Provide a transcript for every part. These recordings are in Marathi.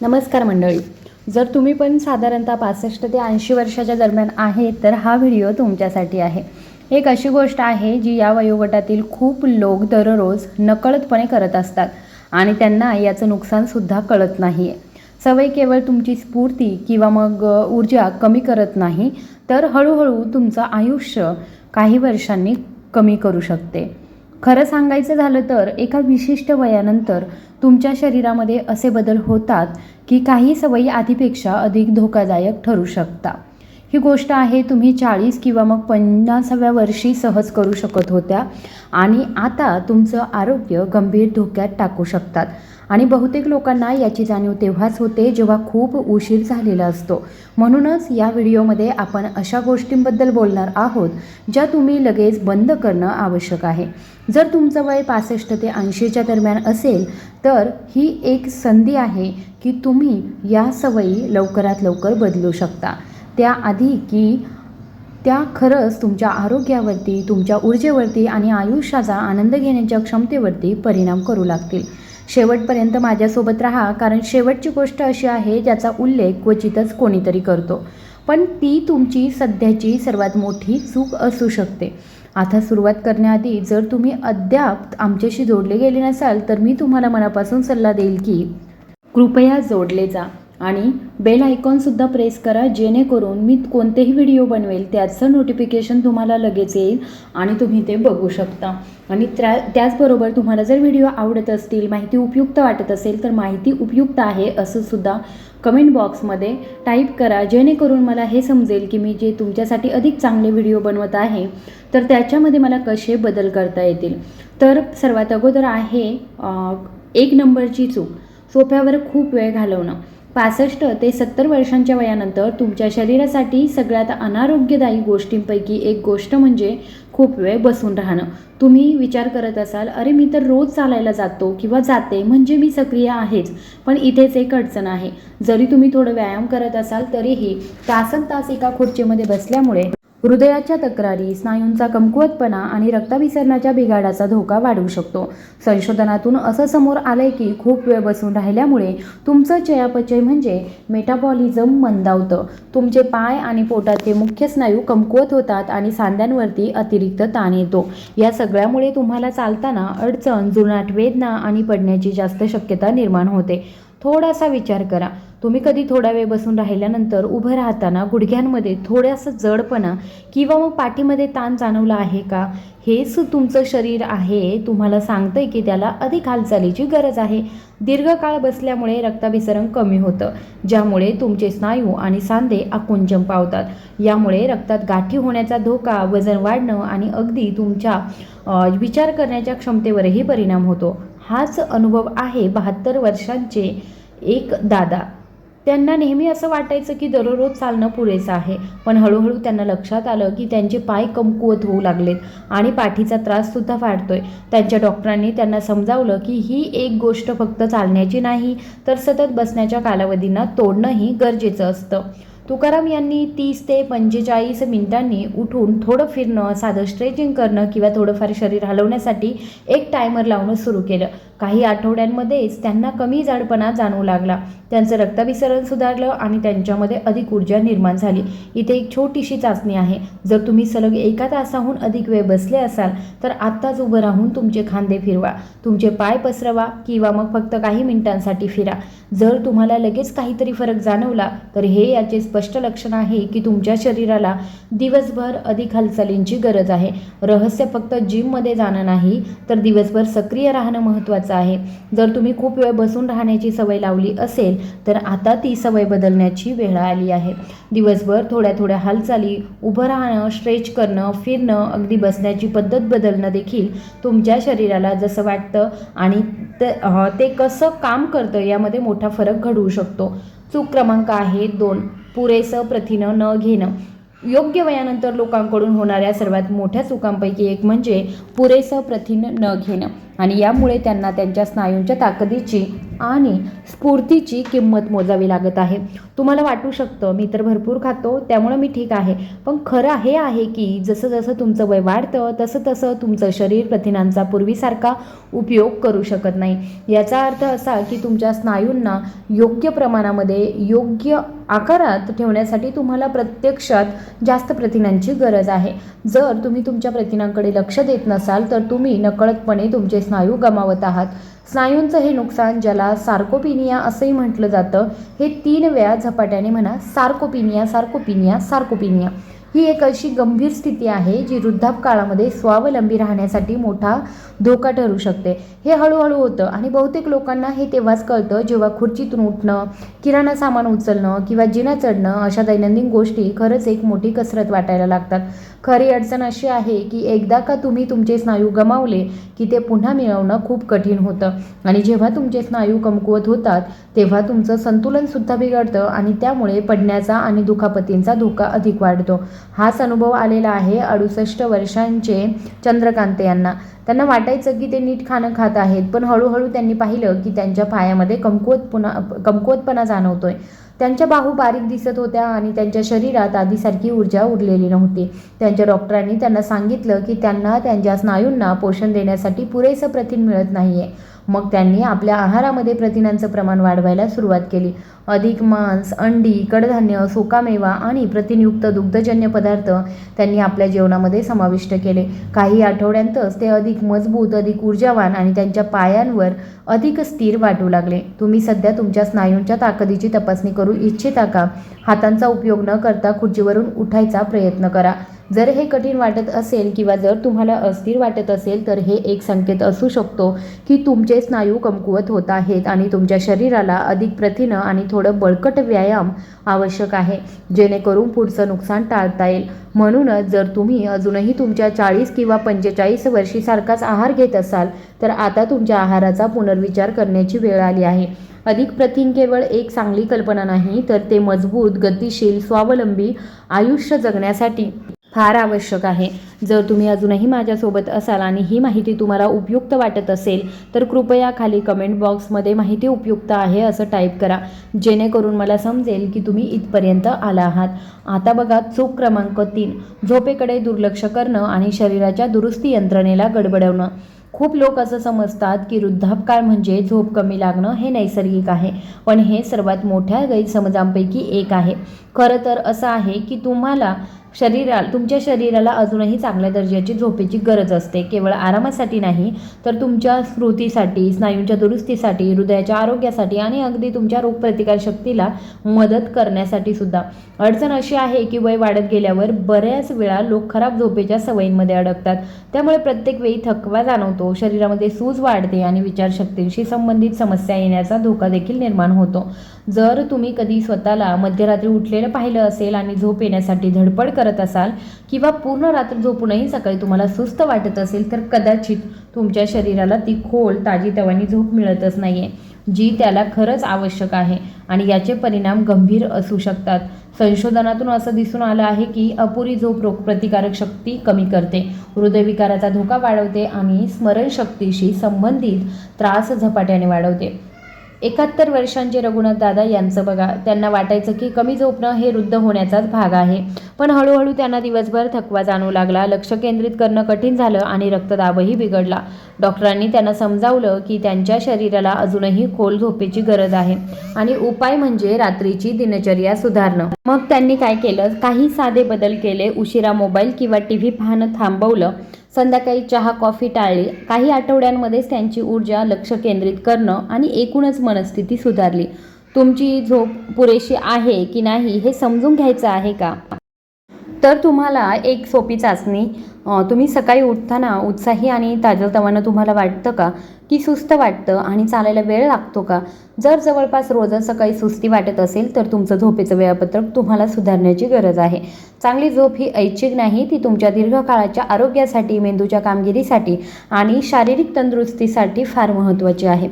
नमस्कार मंडळी. जर तुम्ही पण साधारणतः पासष्ट ते ऐंशी वर्षाच्या दरम्यान आहे तर हा व्हिडिओ तुमच्यासाठी आहे. एक अशी गोष्ट आहे जी या वयोगटातील खूप लोक दररोज नकळतपणे करत असतात आणि त्यांना याचं नुकसानसुद्धा कळत नाही आहे सवय केवळ तुमची स्फूर्ती किंवा मग ऊर्जा कमी करत नाही तर हळूहळू तुमचं आयुष्य काही वर्षांनी कमी करू शकते. खरं सांगायचं झालं तर एका विशिष्ट वयानंतर तुमच्या शरीरामध्ये असे बदल होतात की काही सवयी आधीपेक्षा अधिक धोकादायक ठरू शकता. ही गोष्ट आहे तुम्ही चाळीस किंवा मग पन्नासाव्या वर्षी सहज करू शकत होत्या आणि आता तुमचं आरोग्य गंभीर धोक्यात टाकू शकतात. आणि बहुतेक लोकांना याची जाणीव तेव्हाच होते जेव्हा खूप उशीर झालेला असतो. म्हणूनच या व्हिडिओमध्ये आपण अशा गोष्टींबद्दल बोलणार आहोत ज्या तुम्ही लगेच बंद करणं आवश्यक आहे. जर तुमचं वय पासष्ट ते ऐंशीच्या दरम्यान असेल तर ही एक संधी आहे की तुम्ही या सवयी लवकरात लवकर बदलू शकता. त्याआधी की त्या खरंच तुमच्या आरोग्यावरती तुमच्या ऊर्जेवरती आणि आयुष्याचा आनंद घेण्याच्या क्षमतेवरती परिणाम करू लागतील. शेवटपर्यंत माझ्यासोबत राहा कारण शेवटची गोष्ट अशी आहे ज्याचा उल्लेख क्वचितच कोणीतरी करतो. पण ती तुमची सध्याची सर्वात मोठी चूक असू शकते. आता सुरुवात करण्याआधी जर तुम्ही अद्याप आमच्याशी जोडले गेले नसाल तर मी तुम्हाला मनापासून सल्ला देईल की कृपया जोडले जा. आणि बेल आयकॉनसुद्धा प्रेस करा जेणेकरून मी कोणतेही व्हिडिओ बनवेल त्याचं नोटिफिकेशन तुम्हाला लगेच येईल आणि तुम्ही ते बघू शकता. आणि त्या त्याचबरोबर तुम्हाला जर व्हिडिओ आवडत असतील माहिती उपयुक्त वाटत असेल तर माहिती उपयुक्त आहे असं सुद्धा कमेंट बॉक्समध्ये टाईप करा. जेणेकरून मला हे समजेल की मी जे तुमच्यासाठी अधिक चांगले व्हिडिओ बनवत आहे तर त्याच्यामध्ये मला कसे बदल करता येतील. तर सर्वात अगोदर आहे एक नंबरची चूक. सोफ्यावर खूप वेळ घालवणं. पासष्ट ते सत्तर वर्षांच्या वयानंतर तुमच्या शरीरासाठी सगळ्यात अनारोग्यदायी गोष्टींपैकी एक गोष्ट म्हणजे खूप वेळ बसून राहणं. तुम्ही विचार करत असाल अरे मी तर रोज चालायला जातो किंवा जाते म्हणजे मी सक्रिय आहेच पण इथेच एक अडचण आहे. जरी तुम्ही थोडं व्यायाम करत असाल तरीही तासन तास एका खुर्चीमध्ये बसल्यामुळे हृदयाच्या तक्रारी स्नायूंचा कमकुवतपणा आणि रक्ताभिसरणाच्या बिघाडाचा धोका वाढू शकतो. संशोधनातून असं समोर आलंय की खूप वेळ बसून राहिल्यामुळे तुमचं चयापचय म्हणजे मेटाबॉलिझम मंदावतं. तुमचे पाय आणि पोटाचे मुख्य स्नायू कमकुवत होतात आणि सांध्यांवरती अतिरिक्त ताण येतो. या सगळ्यामुळे तुम्हाला चालताना अडचण जुनाट वेदना आणि पडण्याची जास्त शक्यता निर्माण होते. थोडासा विचार करा. तुम्ही कधी थोडा वेळ बसून राहिल्यानंतर उभं राहताना गुडघ्यांमध्ये थोडासा जडपणा किंवा मग पाठीमध्ये ताण जाणवला आहे का? हेच तुमचं शरीर आहे. तुम्हाला सांगतंय की त्याला अधिक हालचालीची गरज आहे. दीर्घकाळ बसल्यामुळे रक्ताभिसरण कमी होतं ज्यामुळे तुमचे स्नायू आणि सांधे आकुंचन पावतात. यामुळे रक्तात गाठी होण्याचा धोका वजन वाढणं आणि अगदी तुमच्या विचार करण्याच्या क्षमतेवरही परिणाम होतो. हाच अनुभव आहे बहात्तर वर्षांचे एक दादा. त्यांना नेहमी असं वाटायचं की दररोज चालणं पुरेसं आहे. पण हळूहळू त्यांना लक्षात आलं की त्यांचे पाय कमकुवत होऊ लागलेत आणि पाठीचा त्राससुद्धा वाढतोय त्यांच्या डॉक्टरांनी त्यांना समजावलं की ही एक गोष्ट फक्त चालण्याची नाही तर सतत बसण्याच्या कालावधींना तोडणंही गरजेचं असतं. तुकाराम यांनी तीस ते पंचेचाळीस मिनिटांनी उठून थोडं फिरणं साधं स्ट्रेचिंग करणं किंवा थोडंफार शरीर हलवण्यासाठी एक टायमर लावणं सुरू केलं. काही आठवड्यांमध्येच त्यांना कमी जाडपणा जाणवू लागला. त्यांचं रक्ताभिसरण सुधारलं आणि त्यांच्यामध्ये अधिक ऊर्जा निर्माण झाली. इथे एक छोटीशी चाचणी आहे. जर तुम्ही सलग एका तासाहून अधिक वेळ बसले असाल तर आत्ताच उभं राहून तुमचे खांदे फिरवा. तुमचे पाय पसरवा किंवा मग फक्त काही मिनिटांसाठी फिरा. जर तुम्हाला लगेच काहीतरी फरक जाणवला तर हे याचे स्पष्ट लक्षण आहे की तुमच्या शरीराला दिवसभर अधिक हालचालींची गरज आहे. रहस्य फक्त जिममध्ये जाणं नाही तर दिवसभर सक्रिय राहणं महत्त्वाचं आहे. जर तुम्ही खूप वेळ बसून राहण्याची सवय लावली असेल तर आता ती सवय बदलण्याची वेळ आली आहे. दिवसभर थोड्या थोड्या हालचाली उभं राहणं स्ट्रेच करणं फिरणं अगदी बसण्याची पद्धत बदलणं देखील तुमच्या शरीराला जसं वाटतं आणि ते ते कसं काम करतं यामध्ये मोठा फरक घडवू शकतो. चूक क्रमांक आहे दोन. पुरेसं प्रथिनं न घेणं. योग्य वयानंतर लोकांकडून होणाऱ्या सर्वात मोठ्या चुकांपैकी एक म्हणजे पुरेसं प्रथिन न घेणं. आणि यामुळे त्यांना त्यांच्या स्नायूंच्या ताकदीची आणि स्फूर्तीची किंमत मोजावी लागत आहे. तुम्हाला वाटू शकतं मी तर भरपूर खातो त्यामुळं मी ठीक आहे. पण खरं हे आहे की जसं जसं तुमचं वय वाढतं तसं तसं तुमचं शरीर प्रथिनांचा पूर्वीसारखा उपयोग करू शकत नाही. याचा अर्थ असा की तुमच्या स्नायूंना योग्य प्रमाणामध्ये योग्य आकारात ठेवण्यासाठी तुम्हाला प्रत्यक्षात जास्त प्रथिनांची गरज आहे. जर तुम्ही तुमच्या प्रथिनांकडे लक्ष देत नसाल तर तुम्ही नकळतपणे तुमचे स्नायू गमावत आहात. स्नायूंचं हे नुकसान ज्याला सार्कोपिनिया असंही म्हटलं जातं हे तीन वेळा झपाट्याने म्हणा सार्कोपिनिया सार्कोपिनिया सार्कोपिनिया. ही एक अशी गंभीर स्थिती आहे जी वृद्धापकाळामध्ये स्वावलंबी राहण्यासाठी मोठा धोका ठरू शकते. हे हळूहळू होतं आणि बहुतेक लोकांना हे तेव्हाच कळतं जेव्हा खुर्चीतून उठणं किराणा सामान उचलणं किंवा जिना चढणं अशा दैनंदिन गोष्टी खरंच एक मोठी कसरत वाटायला लागतात. खरी अडचण अशी आहे की एकदा का तुम्ही तुमचे स्नायू गमावले की ते पुन्हा मिळवणं खूप कठीण होतं. आणि जेव्हा तुमचे स्नायू कमकुवत होतात तेव्हा तुमचं संतुलनसुद्धा बिघडतं आणि त्यामुळे पडण्याचा आणि दुखापतींचा धोका अधिक वाढतो. हाच अनुभव आलेला आहे अडुसष्ट वर्षांचे चंद्रकांत यांना. त्यांना वाटायचं की ते नीट खाणं खात आहेत पण हळूहळू त्यांनी पाहिलं की त्यांच्या पायामध्ये कमकुवत पुन्हा कमकुवतपणा जाणवतोय. त्यांच्या बाहू बारीक दिसत होत्या आणि त्यांच्या शरीरात आधीसारखी ऊर्जा उरलेली नव्हती. त्यांच्या डॉक्टरांनी त्यांना सांगितलं की त्यांना त्यांच्या स्नायूंना पोषण देण्यासाठी पुरेसं प्रथिन मिळत नाही आहे मग त्यांनी आपल्या आहारामध्ये प्रथिनांचं प्रमाण वाढवायला सुरुवात केली. अधिक मांस अंडी कडधान्य सुकामेवा आणि प्रथिनयुक्त दुग्धजन्य पदार्थ त्यांनी आपल्या जेवणामध्ये समाविष्ट केले. काही आठवड्यांतच ते अधिक मजबूत अधिक ऊर्जावान आणि त्यांच्या पायांवर अधिक स्थिर वाटू लागले. तुम्ही सध्या तुमच्या स्नायूंच्या ताकदीची तपासणी करू इच्छिता का? हातांचा उपयोग न करता खुर्चीवरून उठायचा प्रयत्न करा. जर हे कठीण वाटत असेल किंवा जर तुम्हाला अस्थिर वाटत असेल तर हे एक संकेत असू शकतो की तुमचे स्नायू कमकुवत होत आहेत आणि तुमच्या शरीराला अधिक प्रथिनं आणि थोडं बळकट व्यायाम आवश्यक आहे जेणेकरून पुढचं नुकसान टाळता येईल. म्हणूनच जर तुम्ही अजूनही तुमच्या चाळीस किंवा पंचेचाळीस वर्षीसारखाच आहार घेत असाल तर आता तुमच्या आहाराचा पुनर्विचार करण्याची वेळ आली आहे. अधिक प्रथिन केवळ एक चांगली कल्पना नाही तर ते मजबूत गतिशील स्वावलंबी आयुष्य जगण्यासाठी फार आवश्यक आहे. जर तुम्ही अजूनही माझ्यासोबत असाल आणि ही माहिती तुम्हाला उपयुक्त वाटत असेल तर कृपया खाली कमेंट बॉक्समध्ये माहिती उपयुक्त आहे असं टाईप करा. जेणेकरून मला समजेल की तुम्ही इथपर्यंत आला आहात. आता बघा चूक क्रमांक तीन. झोपेकडे दुर्लक्ष करणं आणि शरीराच्या दुरुस्ती यंत्रणेला गडबडवणं. खूप लोक असं समजतात की वृद्धापकाळ म्हणजे झोप कमी लागणं हे नैसर्गिक आहे पण हे सर्वात मोठ्या गैरसमजांपैकी एक आहे. खरं तर असं आहे की तुम्हाला शरीरा तुमच्या शरीराला अजूनही चांगल्या दर्जाची झोपेची गरज असते. केवळ आरामासाठी नाही तर तुमच्या स्मृतीसाठी स्नायूंच्या दुरुस्तीसाठी हृदयाच्या आरोग्यासाठी आणि अगदी तुमच्या रोगप्रतिकारशक्तीला मदत करण्यासाठी सुद्धा. अडचण अशी आहे की वय वाढत गेल्यावर बऱ्याच वेळा लोक खराब झोपेच्या सवयींमध्ये अडकतात. त्यामुळे प्रत्येक वेळी थकवा जाणवतो शरीरामध्ये सूज वाढते आणि विचारशक्तींशी संबंधित समस्या येण्याचा धोका देखील निर्माण होतो. जर तुम्ही कधी स्वतःला मध्यरात्री उठलेलं पाहिलं असेल आणि झोप येण्यासाठी धडपड करत असाल किंवा पूर्ण रात्र झोपूनही सकाळी तुम्हाला सुस्त वाटत असेल तर कदाचित तुमच्या शरीराला ती खोल ताजीतवानी झोप मिळतच नाही आहे जी त्याला खरंच आवश्यक आहे आणि याचे परिणाम गंभीर असू शकतात. संशोधनातून असं दिसून आलं आहे की अपुरी झोप रोगप्रतिकारक शक्ती कमी करते हृदयविकाराचा धोका वाढवते आणि स्मरणशक्तीशी संबंधित त्रास झपाट्याने वाढवते. एकाहत्तर वर्षांचे रघुनाथ दादा यांचं बघा त्यांना वाटायचं की कमी झोपणं हे वृद्ध होण्याचाच भाग आहे. पण हळूहळू त्यांना दिवसभर थकवा जाणवू लागला लक्ष केंद्रित करणं कठीण झालं आणि रक्तदाबही बिघडला. डॉक्टरांनी त्यांना समजावलं की त्यांच्या शरीराला अजूनही खोल झोपेची गरज आहे आणि उपाय म्हणजे रात्रीची दिनचर्या सुधारणं. मग त्यांनी काय केलं? काही साधे बदल केले. उशिरा मोबाईल किंवा टी व्ही पाहणं थांबवलं. संध्याकाळी चहा कॉफी टाळली. काही आठवड्यांमध्येच त्यांची ऊर्जा लक्ष केंद्रित करणं आणि एकूणच मनस्थिती सुधारली. तुमची झोप पुरेशी आहे की नाही हे समजून घ्यायचं आहे का? तर तुम्हाला एक सोपी चाचणी. तुम्ही सकाळी उठताना उत्साही आणि ताजंतवानं तुम्हाला वाटतं का? की सुस्त वाटतं आणि चालायला वेळ लागतो का? जर जवळपास रोजच सकाळी सुस्ती वाटत असेल तर तुमचं झोपेचं वेळापत्रक तुम्हाला सुधारण्याची गरज आहे. चांगली झोप ही ऐच्छिक नाही ती तुमच्या दीर्घकाळाच्या आरोग्यासाठी मेंदूच्या कामगिरीसाठी आणि शारीरिक तंदुरुस्तीसाठी फार महत्त्वाची आहे.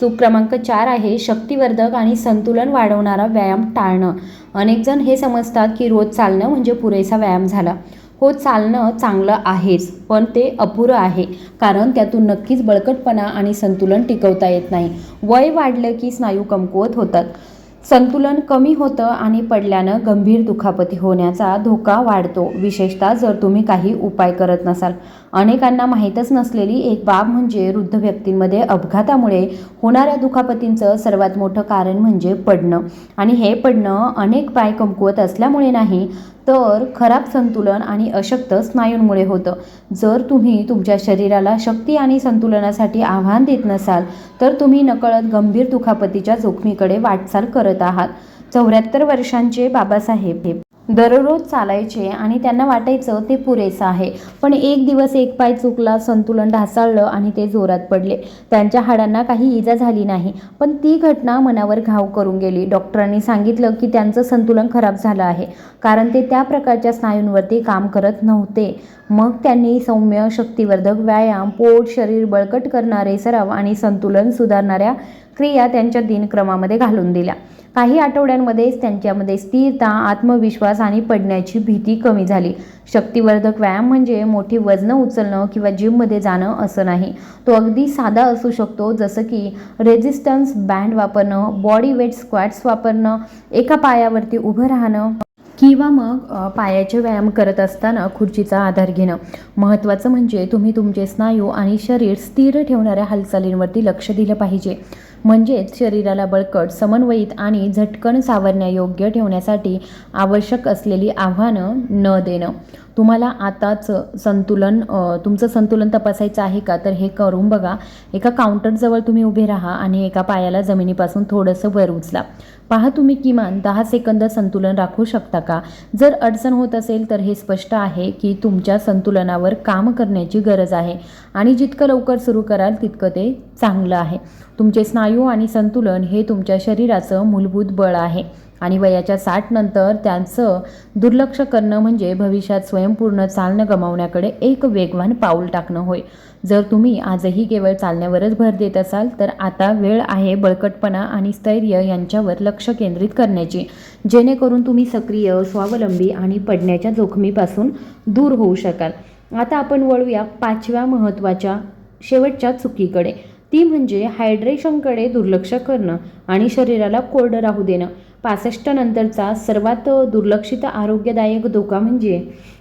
चूक क्रमांक चार आहे शक्तिवर्धक आणि संतुलन वाढवणारा व्यायाम टाळणं. अनेकजण हे समजतात की रोज चालणं म्हणजे पुरेसा व्यायाम झाला. हो चालणं चांगलं आहेच पण ते अपुरं आहे कारण त्यातून नक्कीच बळकटपणा आणि संतुलन टिकवता येत नाही. वय वाढलं की स्नायू कमकुवत होतात. संतुलन कमी होतं आणि पडल्यानं गंभीर दुखापती होण्याचा धोका वाढतो. विशेषतः जर तुम्ही काही उपाय करत नसाल. अनेकांना माहीतच नसलेली एक बाब म्हणजे वृद्ध व्यक्तींमध्ये अपघातामुळे होणाऱ्या दुखापतींचं सर्वात मोठं कारण म्हणजे पडणं. आणि हे पडणं अनेक पाय कमकुवत असल्यामुळे नाही तर खराब संतुलन आणि अशक्त स्नायूंमुळे होतं. जर तुम्ही तुमच्या शरीराला शक्ती आणि संतुलनासाठी आव्हान देत नसाल तर तुम्ही नकळत गंभीर दुखापतीच्या जोखमीकडे वाटचाल करत आहात. चौऱ्याहत्तर वर्षांचे बाबासाहेब हे दररोज चालायचे आणि त्यांना वाटायचं ते पुरेसं आहे. पण एक दिवस एक पाय चुकला संतुलन ढासाळलं आणि ते जोरात पडले. त्यांच्या हाडांना काही इजा झाली नाही. पण ती घटना मनावर घाव करून गेली. डॉक्टरांनी सांगितलं की त्यांचं संतुलन खराब झालं आहे कारण ते त्या प्रकारच्या स्नायूंवरती काम करत नव्हते. मग त्यांनी सौम्य शक्तिवर्धक व्यायाम पोट शरीर बळकट करणारे सराव आणि संतुलन सुधारणाऱ्या क्रिया त्यांच्या दिनक्रमामध्ये घालून दिल्या. काही आठवड्यांमध्येच त्यांच्यामध्ये स्थिरता आत्मविश्वास आणि पडण्याची भीती कमी झाली. शक्तिवर्धक व्यायाम म्हणजे मोठी वजनं उचलणं किंवा जिममध्ये जाणं असं नाही. तो अगदी साधा असू शकतो जसं की रेझिस्टन्स बँड वापरणं बॉडी वेट स्क्वॅट्स वापरणं एका पायावरती उभं राहणं किंवा मग पायाचे व्यायाम करत असताना खुर्चीचा आधार घेणं. महत्त्वाचं म्हणजे तुम्ही तुमचे स्नायू आणि शरीर स्थिर ठेवणाऱ्या हालचालींवरती लक्ष दिलं पाहिजे. म्हणजेच शरीराला बळकट समन्वयित आणि झटकन सावरण्यायोग्य ठेवण्यासाठी आवश्यक असलेली आव्हानं न देणं. तुम्हाला आताच संतुलन तुमचं संतुलन तपासायचं आहे का? तर हे करून बघा. एका काउंटरजवळ तुम्ही उभे राहा आणि एका पायाला जमिनीपासून थोडंसं वर उचला. पहा तुम्ही किमान दहा सेकंद संतुलन राखू शकता का? जर अडचण होत असेल तर हे स्पष्ट आहे की तुमच्या संतुलनावर काम करण्याची गरज आहे आणि जितकं लवकर सुरू कराल तितकं ते चांगलं आहे. तुमचे स्नायू आणि संतुलन हे तुमच्या शरीराचं मूलभूत बळ आहे आणि वयाच्या साठ नंतर त्यांचं दुर्लक्ष करणं म्हणजे भविष्यात स्वयंपूर्ण चालणं गमावण्याकडे एक वेगवान पाऊल टाकणं होय. जर तुम्ही आजही केवळ चालण्यावरच भर देत असाल तर आता वेळ आहे बळकटपणा आणि स्थैर्य यांच्यावर लक्ष केंद्रित करण्याची. जेणेकरून तुम्ही सक्रिय स्वावलंबी आणि पडण्याच्या जोखमीपासून दूर होऊ शकाल. आता आपण वळूया पाचव्या महत्त्वाच्या शेवटच्या चुकीकडे. ती म्हणजे हायड्रेशनकडे दुर्लक्ष करणं आणि शरीराला कोरडं राहू देणं. पासष्ट नंतरचा सर्वात दुर्लक्षित आरोग्यदायक धोका म्हणजे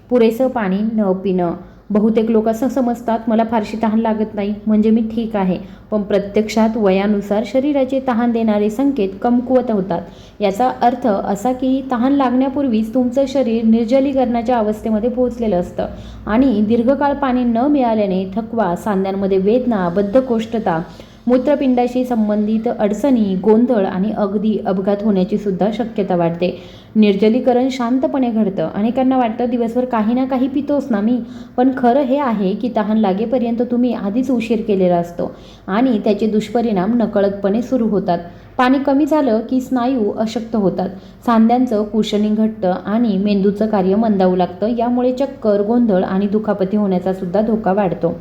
पुरेसं पाणी न पिणं. बहुतेक लोक असं समजतात मला फारशी तहान लागत नाही म्हणजे मी ठीक आहे. पण प्रत्यक्षात वयानुसार शरीराचे तहान देणारे संकेत कमकुवत होतात. याचा अर्थ असा की तहान लागण्यापूर्वीच तुमचं शरीर निर्जलीकरणाच्या अवस्थेमध्ये पोहोचलेलं असतं आणि दीर्घकाळ पाणी न मिळाल्याने थकवा सांध्यांमध्ये वेदना बद्धकोष्ठता मूत्रपिंडाशी संबंधित अडचणी गोंधळ आणि अगदी अपघात होण्याची सुद्धा शक्यता वाढते. निर्जलीकरण शांतपणे घडतं. अनेकांना वाटतं दिवसभर काही ना काही पितोच ना मी. पण खरं हे आहे की तहान लागेपर्यंत तुम्ही आधीच उशीर केलेला असतो आणि त्याचे दुष्परिणाम नकळतपणे सुरू होतात. पाणी कमी झालं की स्नायू अशक्त होतात. सांध्यांचं कुशनिंग घटतं आणि मेंदूचं कार्य मंदावू लागतं. यामुळे चक्कर गोंधळ आणि दुखापती होण्याचा सुद्धा धोका वाढतो.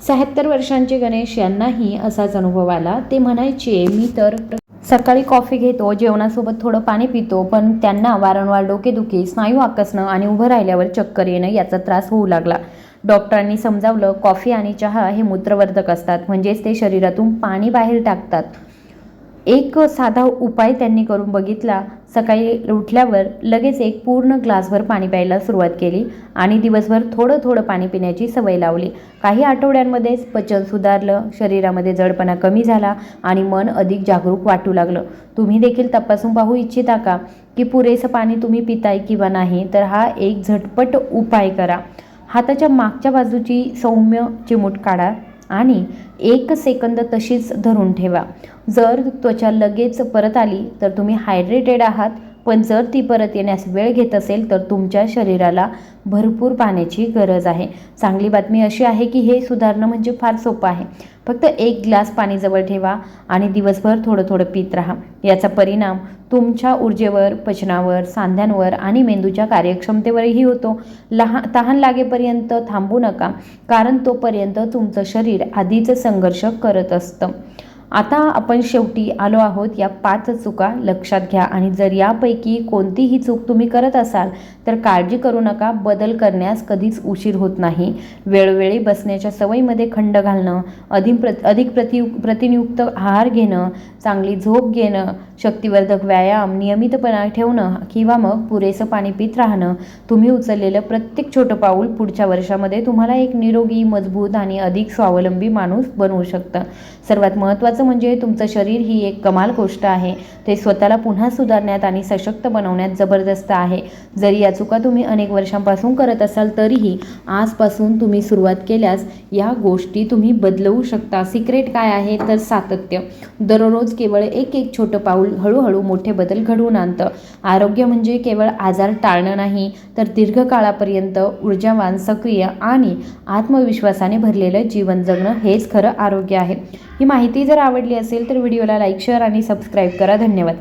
शहात्तर वर्षांचे गणेश यांनाही असाच अनुभव आला. ते म्हणायचे मी तर सकाळी कॉफी घेतो जेवणासोबत थोडं पाणी पितो पण त्यांना वारंवार डोकेदुखी स्नायू आकसणं आणि उभं राहिल्यावर चक्कर येणं याचा त्रास होऊ लागला. डॉक्टरांनी समजावलं कॉफी आणि चहा हे मूत्रवर्धक असतात म्हणजेच ते शरीरातून पाणी बाहेर टाकतात. एक साधा उपाय त्यांनी करून बघितला. सकाळी उठल्यावर लगेच एक पूर्ण ग्लासभर पाणी प्यायला सुरुवात केली आणि दिवसभर थोडं थोडं पाणी पिण्याची सवय लावली. काही आठवड्यांमध्येच पचन सुधारलं शरीरामध्ये जडपणा कमी झाला आणि मन अधिक जागरूक वाटू लागलं. तुम्ही देखील तपासून पाहू इच्छिता का की पुरेसं पाणी तुम्ही पिताय किंवा नाही? तर हा एक झटपट उपाय करा. हाताच्या मागच्या बाजूची सौम्य चिमूट काढा. आणि एक सेकंद तशीच धरून ठेवा. जर त्वचा लगेच परत आली तर तुम्ही हायड्रेटेड आहात. पण जर ती परत येण्यास वेळ घेत असेल तर तुमच्या शरीराला भरपूर पाण्याची गरज आहे. चांगली बातमी अशी आहे की हे सुधारणं म्हणजे फार सोपं आहे. फक्त एक ग्लास पाणी जवळ ठेवा आणि दिवसभर थोडं थोडं पित राहा. याचा परिणाम तुमच्या ऊर्जेवर पचनावर सांध्यांवर आणि मेंदूच्या कार्यक्षमतेवरही होतो. लहान तहान लागेपर्यंत थांबू नका कारण तोपर्यंत तुमचं शरीर आधीच संघर्ष करत असतं. आता आपण शेवटी आलो आहोत या पाच चुका लक्षात घ्या आणि जर यापैकी कोणतीही चूक तुम्ही करत असाल तर काळजी करू नका बदल करण्यास कधीच उशीर होत नाही. वेळोवेळी बसण्याच्या सवयीमध्ये खंड घालणं अधिक प्र अधिक प्रति प्रतिनियुक्त आहार घेणं चांगली झोप घेणं शक्तिवर्धक व्यायाम नियमितपणा ठेवणं किंवा मग पुरेसं पाणी पित राहणं. तुम्ही उचललेलं प्रत्येक छोटं पाऊल पुढच्या वर्षामध्ये तुम्हाला एक निरोगी मजबूत आणि अधिक स्वावलंबी माणूस बनवू शकतं. सर्वात महत्त्वाचं म्हणजे तुमचं शरीर ही एक कमाल गोष्ट आहे. ते स्वतःला पुन्हा सुधारण्यात आणि सशक्त बनवण्यात जबरदस्त आहे. जरी या चुका तुम्ही अनेक वर्षांपासून करत असाल तरीही आजपासून तुम्ही सुरुवात केल्यास या गोष्टी तुम्ही बदलवू शकता. सिक्रेट काय आहे? तर सातत्य. दररोज केवळ एक एक छोटं पाऊल हळूहळू मोठे बदल घडवून आणतं. आरोग्य म्हणजे केवळ आजार टाळणं नाही तर दीर्घकाळापर्यंत ऊर्जावान सक्रिय आणि आत्मविश्वासाने भरलेलं जीवन जगणं हेच खरं आरोग्य आहे. ही माहिती जर आवडली असेल तर व्हिडिओला लाईक शेअर आणि सबस्क्राईब करा. धन्यवाद.